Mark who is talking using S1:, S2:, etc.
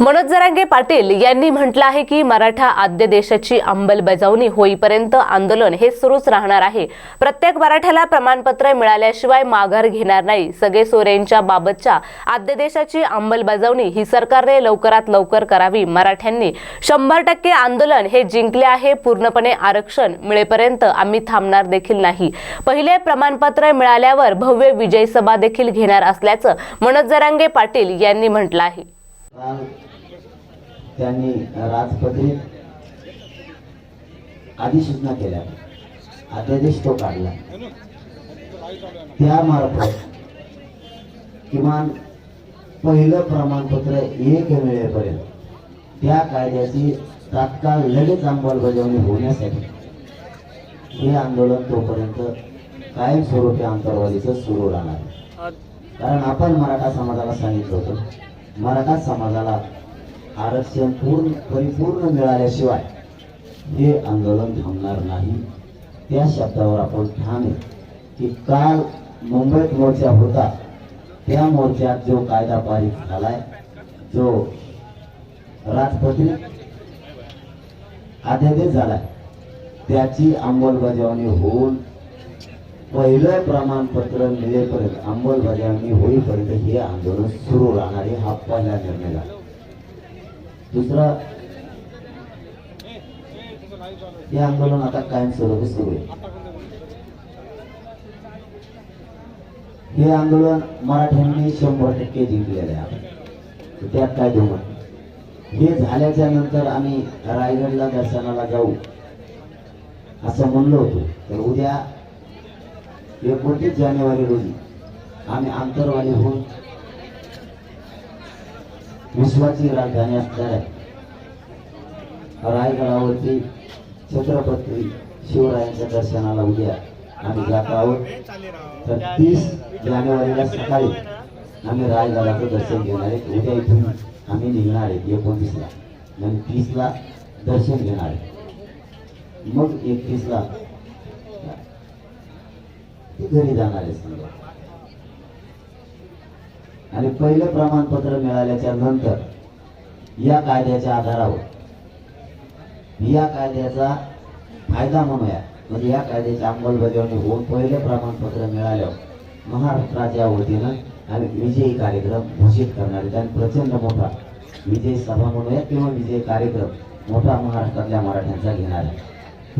S1: मनोज जरांगे पाटील यांनी म्हटलं आहे की मराठा आद्यदेशाची अंमलबजावणी होईपर्यंत आंदोलन हे सुरूच राहणार आहे. प्रत्येक मराठ्याला प्रमाणपत्र मिळाल्याशिवाय माघार घेणार नाही. सगळे सोरेंच्या बाबतच्या आद्यदेशाची अंमलबजावणी ही सरकारने लवकरात लवकर करावी. मराठ्यांनी शंभर टक्के आंदोलन हे जिंकले आहे. पूर्णपणे आरक्षण मिळेपर्यंत आम्ही थांबणार देखील नाही. पहिले प्रमाणपत्र मिळाल्यावर भव्य विजय सभा देखील घेणार असल्याचं मनोज जरांगे पाटील यांनी म्हटलं आहे.
S2: त्यांनी राजपत्रित अधिसूचना केल्या अध्यादेश तो काढला त्यामार्फत किमान पहिलं प्रमाणपत्र एक मिळेपर्यंत त्या कायद्याची तात्काळ लगेच अंमलबजावणी होण्यासाठी हे आंदोलन तोपर्यंत कायमस्वरूपी अंतरवालीचं सुरू राहणार. कारण आपण मराठा समाजाला सांगितलं होतं मराठा समाजाला आरक्षण पूर्ण परिपूर्ण मिळाल्याशिवाय हे आंदोलन थांबणार नाही. त्या शब्दावर आपण ठाम आहे की काल मुंबईत मोर्चा होता. त्या मोर्चात जो कायदा पारित झालाय जो राजपत्रित अध्यादेश झालाय त्याची अंमलबजावणी होऊन पहिलं प्रमाणपत्र मिळेपर्यंत अंमलबजावणी होईपर्यंत हे आंदोलन सुरू राहणार. हा पहिला निर्णय झाला. दुसरा हे आंदोलन आता कायमस्वरूपी सुरू आहे. हे आंदोलन मराठ्यांनी शंभर टक्के जिंकलेले आहे त्यात काय दोन हे झाल्याच्यानंतर आम्ही रायगडला दर्शनाला जाऊ असं म्हणलो होतो. तर उद्या एकोणतीस जानेवारी रोजी आम्ही आंतरवाली होऊन विश्वाची राजधानी असणाऱ्या रायगडावरती छत्रपती शिवरायांच्या दर्शनाला उद्या आम्ही जात आहोत. तर तीस जानेवारीला सकाळी आम्ही रायगडाचं दर्शन घेणार आहे. उद्या इथून आम्ही निघणार आहे एकोणतीसला. आणि तीसला दर्शन घेणार आहे. मग एकतीसला घरी जाणार आहे समजा. आणि पहिलं प्रमाणपत्र मिळाल्याच्या नंतर या कायद्याच्या आधारावर या कायद्याचा फायदा म्हणूया म्हणजे या कायद्याची अंमलबजावणी होऊन पहिलं प्रमाणपत्र मिळाल्यावर महाराष्ट्राच्या वतीनं आम्ही विजयी कार्यक्रम घोषित करणार आहेत. आणि प्रचंड मोठा विजयी सभा म्हणूया किंवा विजयी कार्यक्रम मोठा महाराष्ट्रातल्या मराठ्यांचा घेणार आहे.